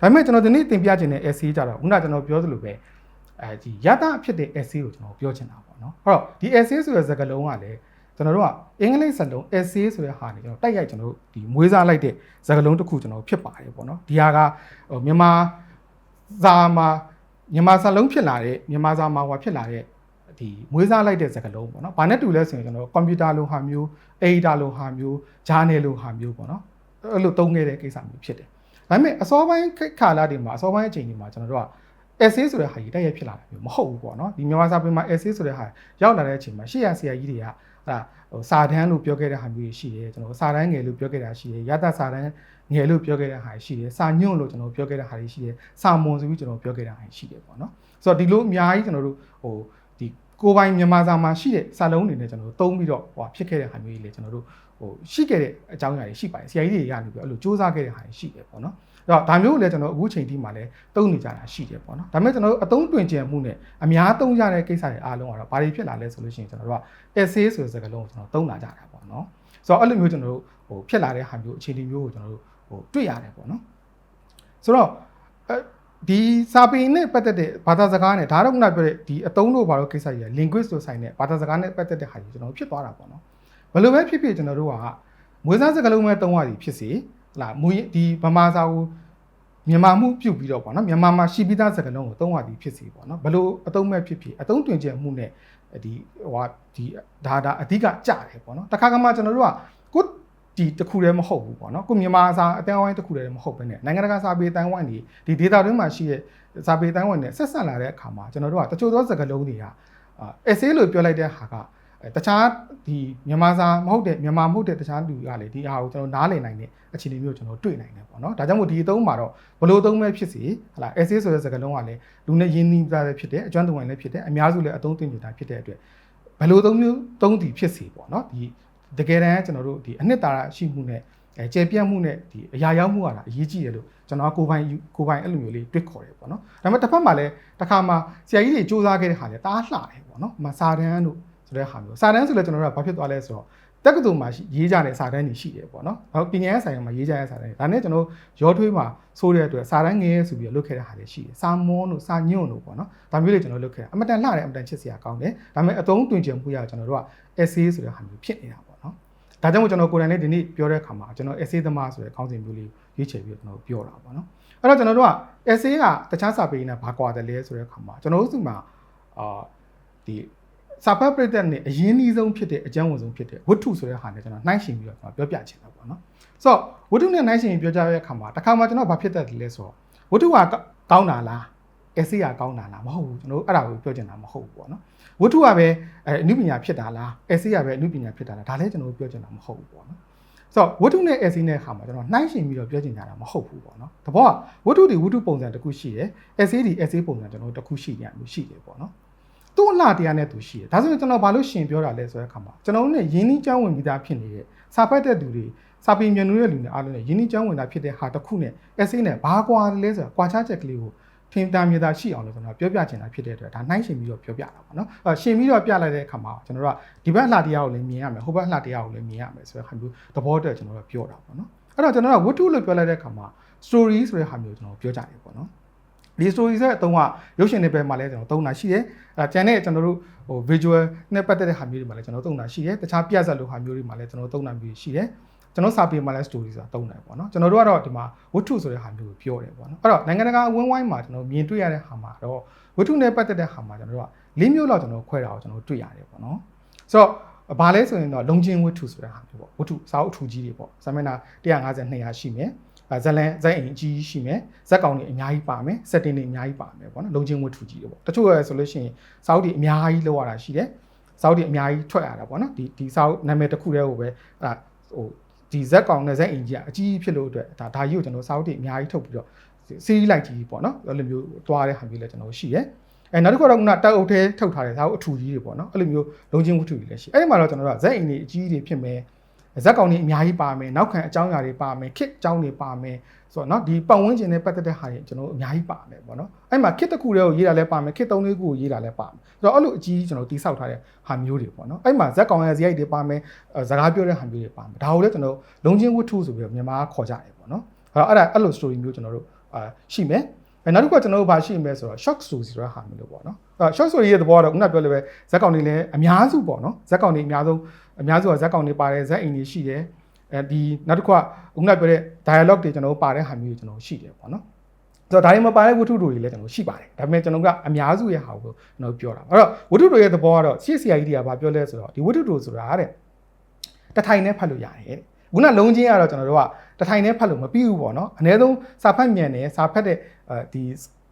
ဒါပေမဲ့ကျွန်တော်ဒီနေ့သင်ပြခြင်းတဲ့ essay ကြတော့ခုနကကျွန်တော်ပြောသလိုပဲအဲဒီရတာဖြစ်တဲ့ essay ကိုကျွန်တော်ပြောချင်တာပေါ့နော်အဲ့တော့ဒီ essay ဆိုတဲ့စကားလုံးကလည်းကျွန်တော်တို့ကအင်္ဂလိပ်စကားလုံး essay ဆိုတဲ့ဟာနေကျွန်တော်တိုက်ရိုက်ကျွန်တော်တို့ဒီမွေးစားလိုက်တဲ့စကားလုံးတစ်ခုကျွန်တော်ဖြစ်ပါတယ်ပေါ့နော်ဒီဟာကဟိုမြန်မာစာမှာမြန်မာစာလုံးဖြစ်လာတဲ့မြန်မာစာမှာဟိုဖြစ်လာတဲ့ဒီမွေးစားလိုက်တဲ့စကားလုံးပေါ့နော်။ဘာနဲ့တူလဲဆိုရင်ကျွန်တော်ကွန်ပျူတာလိုဟာမျိုး editor လိုဟာမျိုး journal လိုဟာမျိုးပေါ့နော်။အဲ့လိုသုံးခဲ့တဲ့ကိစ္စမျိုးဖြစ်တယ်။ ဒါပေမဲ့အစောပိုင်းခါလာတွေမှာအစောပိုင်းအချိန်တွေမှာကျွန်တော်တို့က essay ဆိုတဲ့ဟာကြီးတိုက်ရိုက်ဖြစ်လာတာမျိုးမဟုတ်ဘူးပေါ့နော်။ဒီမြန်မာစာပေမှာ essay ဆိုတဲ့ဟာရောက်လာတဲ့အချိန်မှာရှေ့ရဆရာကြီးတွေကဟာဟိုစာတန်းလို့ပြောခဲ့တဲ့ဟာမျိုးရှိတယ်ကျွန်တော်စာတန်းငယ်လို့ပြောခဲ့တာရှိတယ်ရတစာတန်းငယ်လို့ပြောခဲ့တဲ့ဟာရှိတယ်စာညွန့်လို့ကျွန်တော်ပြောခဲ့တဲ့ဟာတွေရှိတယ်စာမွန်ဆိုပြီးကျွန်တော်ပြောခဲ့တဲ့ဟာရှိတယ်ပေါ့နော်ဆိုတော့ဒီလိုအများကြီးကျွန်တော်တို့ဟိုဒီ ကိုပိုင်မြန်မာစာမှာရှိတဲ့စာလုံးတွေနဲ့ကျွန်တော်တို့သုံးပြီးတော့ဟိုဖြစ်ခဲ့တဲ့ဟာမျိုးကြီးလေကျွန်တော်တို့ဟိုရှိခဲ့တဲ့အကြောင်းအရာတွေရှိပါတယ်ဆရာကြီးတွေကနေပြီးအဲ့လိုစူးစမ်းခဲ့တဲ့ဟာတွေရှိတယ်ပေါ့နော်အဲ့တော့ဒါမျိုးကိုလည်းကျွန်တော်အခုချိန်ထိမှလည်းသုံးနေကြတာရှိတယ်ပေါ့နော်ဒါပေမဲ့ကျွန်တော်တို့အသုံးတွင်ကျင်မှုနဲ့အများသုံးရတဲ့ကိစ္စတွေအားလုံးကတော့ဘာတွေဖြစ်လာလဲဆိုလို့ရှိရင်ကျွန်တော်တို့က essay ဆိုတဲ့စကားလုံးကိုကျွန်တော်သုံးလာကြတာပေါ့နော်ဆိုတော့အဲ့လိုမျိုးကျွန်တော်တို့ဟိုဖြစ်လာတဲ့ဟာမျိုးအခြေအနေမျိုးကိုကျွန်တော်တို့ဟိုတွေ့ရတယ်ပေါ့နော်ဆိုတော့အဲ ဒီစာပေနဲ့ပတ်သက်တဲ့ဘာသာစကားနဲ့ဒါတော့ခုနပြောတဲ့ဒီအသုံးလို့ဘာလို့ကိစ္စကြီးလဲ linguist လို့ဆိုင်တဲ့ဘာသာစကားနဲ့ပတ်သက်တဲ့ဟာကြီးကျွန်တော်ဖြစ်သွားတာပေါ့နော်ဘယ်လိုပဲဖြစ်ဖြစ်ကျွန်တော်တို့ကမွေးစားစကားလုံးပဲသုံးရသည်ဖြစ်စေဟလာမွေးဒီဗမာစာကိုမြန်မာမှုပြုတ်ပြီးတော့ပေါ့နော်မြန်မာမှာရှိပြီးသားစကားလုံးကိုသုံးရသည်ဖြစ်စေပေါ့နော်ဘယ်လိုအသုံးမဲ့ဖြစ်ဖြစ်အသုံးတွင်ကျမှုနဲ့ဒီဟိုဒီဒါဒါအဓိကကြတယ်ပေါ့နော်တခါကမှကျွန်တော်တို့ကကို ဒီတခုတည်းမဟုတ်ဘူးပေါ့နော်ကိုမြန်မာစာအတန်းဝိုင်းတခုတည်းမဟုတ်ဘဲနဲ့နိုင်ငံတကာစာပေအတန်းဝိုင်းတွေဒီဒေတာတွင်းမှာရှိတဲ့စာပေအတန်းဝိုင်းနဲ့ဆက်ဆက်လာတဲ့အခါမှာကျွန်တော်တို့ကတချို့သောစကားလုံးတွေကအာ essay လို့ပြောလိုက်တဲ့ဟာကတခြားဒီမြန်မာစာမဟုတ်တဲ့မြန်မာမဟုတ်တဲ့တခြားလူကလေဒီဟာကိုကျွန်တော်နားလည်နိုင်တဲ့အခြေအနေမျိုးကျွန်တော်တွေ့နိုင်တယ်ပေါ့နော်ဒါကြောင့်မို့ဒီအသုံးမှာတော့ဘလို့အသုံးပဲဖြစ်စီဟလာ essay ဆိုတဲ့စကားလုံးကလည်းလူနဲ့ရင်းနှီးသားပဲဖြစ်တယ်အကျွမ်းတဝင်လည်းဖြစ်တယ်အများစုလည်းအသုံးသင်နေတာဖြစ်တဲ့အတွက်ဘလို့သုံးမျိုးသုံးတည်ဖြစ်စီပေါ့နော်ဒီ တကယ်တမ်းကျွန်တော်တို့ဒီအနှစ်သာရရှိမှုနဲ့အဲကျေပြတ်မှုနဲ့ဒီအရာရောက်မှုကလာအရေးကြီးတယ်လို့ကျွန်တော်ကိုပိုင်ကိုပိုင်အဲ့လိုမျိုးလေးတွေ့ခေါ်တယ်ပေါ့နော်ဒါပေမဲ့တစ်ဖက်မှာလည်းတစ်ခါမှဆရာကြီးတွေစူးစမ်းခဲ့တဲ့ဟာလည်းတားလှတယ်ပေါ့နော်မစာတန်းတို့ဆိုတဲ့ဟာမျိုးစာတန်းဆိုလည်းကျွန်တော်တို့ကဘာဖြစ်သွားလဲဆိုတော့ တက္ကသိုလ်မှာရေးကြတဲ့စာတန်းတွေရှိတယ်ပေါ့နော်။နောက်ပညာရေးဆိုင်ရာမှာရေးကြတဲ့စာတန်းတွေဒါနဲ့ကျွန်တော်ရောထွေးမှာဆိုးတဲ့အတွက်စာတန်းငယ်ဆိုပြီးလုပ်ခဲ့တဲ့ဟာတွေရှိတယ်။စာမွန်းတို့စာညွန့်တို့ပေါ့နော်။ဒါမျိုးတွေကျွန်တော်လုပ်ခဲ့တာအမတန်လှတယ်အမတန်ချစ်စရာကောင်းတယ်။ဒါပေမဲ့အသုံးတွင်ကျင်မှုရကျွန်တော်တို့က essay ဆိုတဲ့ဟာမျိုးဖြစ်နေတာပေါ့နော်။ဒါကြောင့်မို့ကျွန်တော်ကိုယ်တိုင်လည်းဒီနေ့ပြောတဲ့အခါမှာကျွန်တော် essay သမားဆိုတဲ့ခေါင်းစဉ်မျိုးလေးရွေးချယ်ပြီးကျွန်တော်ပြောတာပေါ့နော်။အဲ့တော့ကျွန်တော်တို့က essay ကတခြားစာပေနဲ့ဘာကွာတယ်လဲဆိုတဲ့အခါမှာကျွန်တော်တို့စုမှာအာဒီ စာဖတ်ပရိသတ်နဲ့အရင်းနှီးဆုံးဖြစ်တဲ့အကျဉ်းဝင်ဆုံးဖြစ်တဲ့ဝတ္ထုဆိုတဲ့ဟာနဲ့ကျွန်တော်နှိုင်းယှဉ်ပြီးတော့ကျွန်တော်ပြောပြချင်တာပေါ့နော်ဆိုတော့ဝတ္ထုနဲ့နှိုင်းယှဉ်ပြောကြတဲ့အခါမှာတစ်ခါမှကျွန်တော်ဘာဖြစ်တတ်တယ်လဲဆိုတော့ဝတ္ထုကကောင်းတာလား essay ကကောင်းတာလားမဟုတ်ဘူးကျွန်တော်အဲ့ဒါကိုပြောချင်တာမဟုတ်ဘူးပေါ့နော်ဝတ္ထုကပဲအဲအနုပညာဖြစ်တာလား essay ကပဲအနုပညာဖြစ်တာလားဒါလည်းကျွန်တော်ပြောချင်တာမဟုတ်ဘူးပေါ့နော်ဆိုတော့ဝတ္ထုနဲ့ essay နဲ့အခါမှာကျွန်တော်နှိုင်းယှဉ်ပြီးတော့ပြောချင်ကြတာမဟုတ်ဘူးပေါ့နော်တဘောကဝတ္ထုဒီဝတ္ထုပုံစံတစ်ခုရှိတယ် essay ဒီ essay ပုံစံကျွန်တော်တစ်ခုရှိရတယ်ရှိတယ်ပေါ့နော် သူ့အလှတရားနဲ့သူရှိတယ်ဒါဆိုရင်ကျွန်တော်ဘာလို့ရှင်ပြောတာလဲဆိုတဲ့အခါမှာကျွန်တော်တို့ ਨੇ ရင်းနှီးကြောင်းဝင်ပြီးသားဖြစ်နေတဲ့စာဖတ်တဲ့သူတွေစာပေမြန်နူးတဲ့လူတွေအားလုံး ਨੇ ရင်းနှီးကြောင်းဝင်တာဖြစ်တဲ့ဟာတစ်ခုနဲ့ essay နဲ့ဘာကွာလဲဆိုတာကွာခြားချက်ကလေးကိုထင်တာမြေတာရှိအောင်လို့ကျွန်တော်ပြောပြချင်တာဖြစ်တဲ့အတွက်ဒါနှိုင်းရှင်ပြီးတော့ပြောပြတာပေါ့နော်အဲရှင်ပြီးတော့ပြလိုက်တဲ့အခါမှာကျွန်တော်တို့ကဒီဘက်အလှတရားကိုလည်းမြင်ရမယ်ဟိုဘက်အလှတရားကိုလည်းမြင်ရမယ်ဆိုတဲ့ဟာမျိုးသဘောတည်းကျွန်တော်တို့ပြောတာပေါ့နော်အဲ့တော့ကျွန်တော်ကဝတ္ထုလို့ပြောလိုက်တဲ့အခါမှာ story ဆိုတဲ့ဟာမျိုးကျွန်တော်ပြောကြတယ်ပေါ့နော် ဒီ story ဆိုတဲ့အတုံးကရုပ်ရှင်တွေပဲမှာလဲကျွန်တော်သုံးတာရှိတယ်အဲကျန်တဲ့ကျွန်တော်တို့ဟို visual နဲ့ပတ်သက်တဲ့ဟာမျိုးတွေမှာလဲကျွန်တော်သုံးတာရှိတယ်တခြားပြဆက်လိုဟာမျိုးတွေမှာလဲကျွန်တော်သုံးတာမျိုးရှိတယ်ကျွန်တော်စာပေမှာလဲ story ဆိုတာသုံးတယ်ပေါ့နော်ကျွန်တော်တို့ကတော့ဒီမှာဝတ္ထုဆိုတဲ့ဟာမျိုးကိုပြောတယ်ပေါ့နော်အဲ့တော့နိုင်ငံတကာအဝန်းဝိုင်းမှာကျွန်တော်မြင်တွေ့ရတဲ့ဟာမှာတော့ဝတ္ထုနဲ့ပတ်သက်တဲ့ဟာမှာကျွန်တော်တို့ကလေးမျိုးလောက်ကျွန်တော်ခွဲတာကိုကျွန်တော်တွေ့ရတယ်ပေါ့နော်ဆိုတော့ဘာလဲဆိုရင်တော့လုံချင်းဝတ္ထုဆိုတဲ့ဟာမျိုးပေါ့ဝတ္ထုစာအုပ်အထူကြီးတွေပေါ့ဇာမျက်နှာ150 200ရှိမယ် ဇလန်ဇက်အိမ်အကြီးရှိမယ်ဇက်ကောင်တွေအများကြီးပါမယ်စက်တင်တွေအများကြီးပါမယ်ပေါ့နော်လုံချင်းဝတ္ထုကြီးတွေပေါ့တချို့ရဆိုလို့ရှိရင်စာအုပ်တွေအများကြီးလောက်ရတာရှိတယ်စာအုပ်တွေအများကြီးထွက်ရတာပေါ့နော်ဒီဒီစာအုပ်နာမည်တစ်ခုတည်းကိုပဲအဲ့ဟိုဒီဇက်ကောင်နဲ့ဇက်အိမ်ကြီးကအကြီးဖြစ်လို့အတွက်ဒါဒါကြီးကိုကျွန်တော်စာအုပ်တွေအများကြီးထုတ်ပြီးတော့စီးလိုက်ကြီးပေါ့နော်အဲ့လိုမျိုးသွားတဲ့ဟာမျိုးလည်းကျွန်တော်ရှိတယ်အဲနောက်တစ်ခုတော့ကတက်အုပ်ထဲထုတ်ထားတဲ့စာအုပ်အထူကြီးတွေပေါ့နော်အဲ့လိုမျိုးလုံချင်းဝတ္ထုတွေလည်းရှိအဲ့ဒီမှာတော့ကျွန်တော်တို့ကဇက်အိမ်တွေအကြီးတွေဖြစ်မယ် ဇက်ကောင်တွေအများကြီးပါမယ်နောက်ခံအကြောင်းအရာတွေပါမယ်ခစ်အကြောင်းတွေပါမယ်ဆိုတော့เนาะဒီပတ်ဝန်းကျင်နဲ့ပတ်သက်တဲ့ဟာတွေကျွန်တော်တို့အများကြီးပါမယ်ပေါ့နော်အဲ့မှာခစ်တစ်ခုတည်းကိုရေးတာလည်းပါမယ်ခစ်သုံးလေးခုကိုရေးတာလည်းပါမယ်ဆိုတော့အဲ့လိုအကြီးကျွန်တော်တိဆောက်ထားတဲ့ဟာမျိုးတွေပေါ့နော်အဲ့မှာဇက်ကောင်ရဲ့ဇရိုက်တွေပါမယ်စကားပြောတဲ့ဟာမျိုးတွေပါမယ်ဒါကိုလည်းကျွန်တော်လုံချင်းဝတ္ထုဆိုပြီးတော့မြန်မာခေါ်ကြတယ်ပေါ့နော်အဲ့တော့အဲ့ဒါအဲ့လို story မျိုးကျွန်တော်တို့ အာရှိမယ် အဲနောက်တစ်ခုကကျွန်တော်တို့ဘာရှိမယ်ဆိုတော့ shock story ဆိုတဲ့ဟာမျိုးလို့ပေါ့နော်အဲ shock story ရဲ့သဘောကတော့ခုနပြောလို့ပဲဇက်ကောင်တွေလည်းအများစုပေါ့နော်ဇက်ကောင်တွေအများဆုံးအများစုကဇက်ကောင်တွေပါတယ်ဇက်အိမ်တွေရှိတယ်အဲဒီနောက်တစ်ခုကခုနပြောတဲ့ dialogue တွေကျွန်တော်တို့ပါတဲ့ဟာမျိုးတွေကျွန်တော်ရှိတယ်ပေါ့နော်ဆိုတော့ဒါတွေမပါတဲ့ဝတ္ထုတွေလည်းကျွန်တော်ရှိပါတယ်ဒါပေမဲ့ကျွန်တော်ကအများစုရဲ့ဟာကိုကျွန်တော်ပြောတာအဲ့တော့ဝတ္ထုတွေရဲ့သဘောကတော့ CCI တွေကဘာပြောလဲဆိုတော့ဒီဝတ္ထုတွေဆိုတာတဲ့တထိုင်နဲ့ဖတ်လို့ရတယ်တဲ့ ခုနလုံးချင်းကတော့ကျွန်တော်တို့ကတထိုင်နဲ့ဖတ်လို့မပြီးဘူးပေါ့နော်အနည်းဆုံးစာဖတ်မြန်တယ်စာဖတ်တဲ့အဲဒီ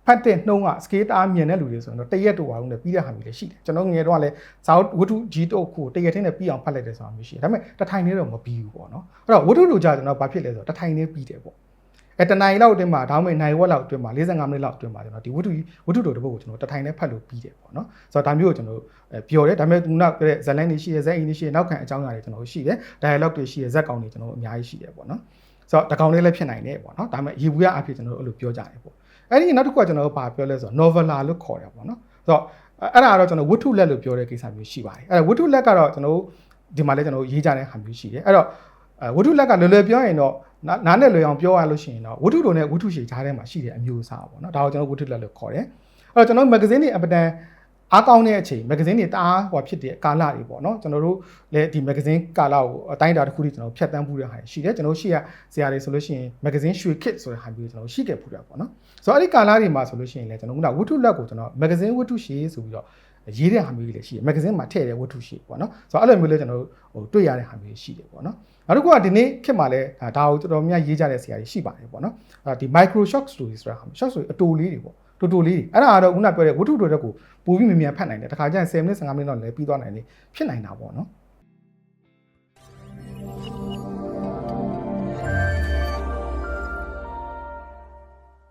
ဖတ်တဲ့နှုံးက scale အားမြင်တဲ့လူတွေဆိုရင်တော့တရက်တူအောင်နဲ့ပြီးတဲ့ဟာမျိုးလည်းရှိတယ်ကျွန်တော်ငယ်တော့ကလည်းဇာတ်ဝတ္ထု G တုပ်ကိုတရက်ထင်းနဲ့ပြီးအောင်ဖတ်လိုက်တယ်ဆိုတာမျိုးရှိတယ်ဒါပေမဲ့တထိုင်နဲ့တော့မပြီးဘူးပေါ့နော်အဲ့တော့ဝတ္ထုလူကြကျွန်တော်ဘာဖြစ်လဲဆိုတော့တထိုင်နဲ့ပြီးတယ်ပေါ့ အဲတနိုင်လောက်အတွင်းမှာဒေါင်းမိတ်နိုင်ဝက်လောက်အတွင်းမှာ45မိနစ်လောက်အတွင်းမှာကျွန်တော်ဒီဝတ္ထုဝတ္ထုတို့တစ်ပုဒ်ကိုကျွန်တော်တထိုင်နဲ့ဖတ်လို့ပြီးတယ်ပေါ့နော်ဆိုတော့ဒါမျိုးကိုကျွန်တော်ပြောတယ်ဒါပေမဲ့ခုနကတဲ့ဇလန်တွေရှိတယ်ဇက်အင်းတွေရှိတယ်နောက်ခံအကြောင်းအရာတွေကျွန်တော်ရှိတယ် dialogue တွေရှိတယ်ဇက်ကောင်တွေကျွန်တော်အများကြီးရှိတယ်ပေါ့နော်ဆိုတော့တကောင်လေးလည်းဖြစ်နိုင်တယ်ပေါ့နော်ဒါပေမဲ့ရေဘူးရအဖြစ်ကျွန်တော်တို့အဲ့လိုပြောကြတယ်ပေါ့အဲ့ဒီနောက်တစ်ခုကကျွန်တော်တို့ဘာပြောလဲဆိုတော့ novella လို့ခေါ်တယ်ပေါ့နော်ဆိုတော့အဲ့ဒါကတော့ကျွန်တော်ဝတ္ထုလက်လို့ပြောတဲ့ကိစ္စမျိုးရှိပါတယ်အဲ့ဒါဝတ္ထုလက်ကတော့ကျွန်တော်တို့ဒီမှာလည်းကျွန်တော်ရေးကြတဲ့ဟာမျိုးရှိတယ်အဲ့တော့အဲ ဝတ္ထုလက်ကလွယ်လွယ်ပြောရင်တော့နားနဲ့လွယ်အောင်ပြောရလို့ရှိရင်တော့ဝတ္ထုတို့နဲ့ဝတ္ထုရှည်ကြားထဲမှာရှိတဲ့အမျိုးအစားပေါ့နော်ဒါကိုကျွန်တော်ဝတ္ထုလက်လို့ခေါ်တယ်အဲ့တော့ကျွန်တော်မဂ္ဂဇင်းတွေအပဒံအားကောင်းတဲ့အချိန်မဂ္ဂဇင်းတွေတအားဟိုဖြစ်တဲ့ကာလတွေပေါ့နော်ကျွန်တော်တို့လည်းဒီမဂ္ဂဇင်းကာလကိုအတိုင်းအတာတစ်ခုထိကျွန်တော်ဖြတ်တန်းမှုတဲ့ဟာရှိတယ်ကျွန်တော်ရှိရဇာတ်တွေဆိုလို့ရှိရင်မဂ္ဂဇင်းရွှေခစ်ဆိုတဲ့ဟာမျိုးကျွန်တော်ရှိခဲ့ပူတာပေါ့နော်ဆိုတော့အဲ့ဒီကာလတွေမှာဆိုလို့ရှိရင်လည်းကျွန်တော်ကဝတ္ထုလက်ကိုကျွန်တော်မဂ္ဂဇင်းဝတ္ထုရှည်ဆိုပြီးတော့ ရေးတဲ့ဟာမျိုးတွေလည်းရှိတယ်မဂ္ဂဇင်းမှာထည့်တဲ့ဝတ္ထုရှည်ပေါ့နော်ဆိုတော့အဲ့လိုမျိုးလည်းကျွန်တော်တို့ဟိုတွေ့ရတဲ့ဟာမျိုးရှိတယ်ပေါ့နော်နောက်တစ်ခုကဒီနေ့ခေတ်မှာလည်းဒါကိုတော်တော်များရေးကြတဲ့ဆရာတွေရှိပါတယ်ပေါ့နော်အဲဒီ micro shock story ဆိုတာဟာ shock story အတူလေးတွေပေါ့တူတူလေးတွေအဲ့ဒါကတော့ခုနပြောတဲ့ဝတ္ထုတွေတက်ကိုပိုပြီးမြင်မြန်ဖတ်နိုင်တယ်တခါကျရင်10မိနစ်15မိနစ်တော့လည်းပြီးသွားနိုင်တယ်ဖြစ်နိုင်တာပေါ့နော်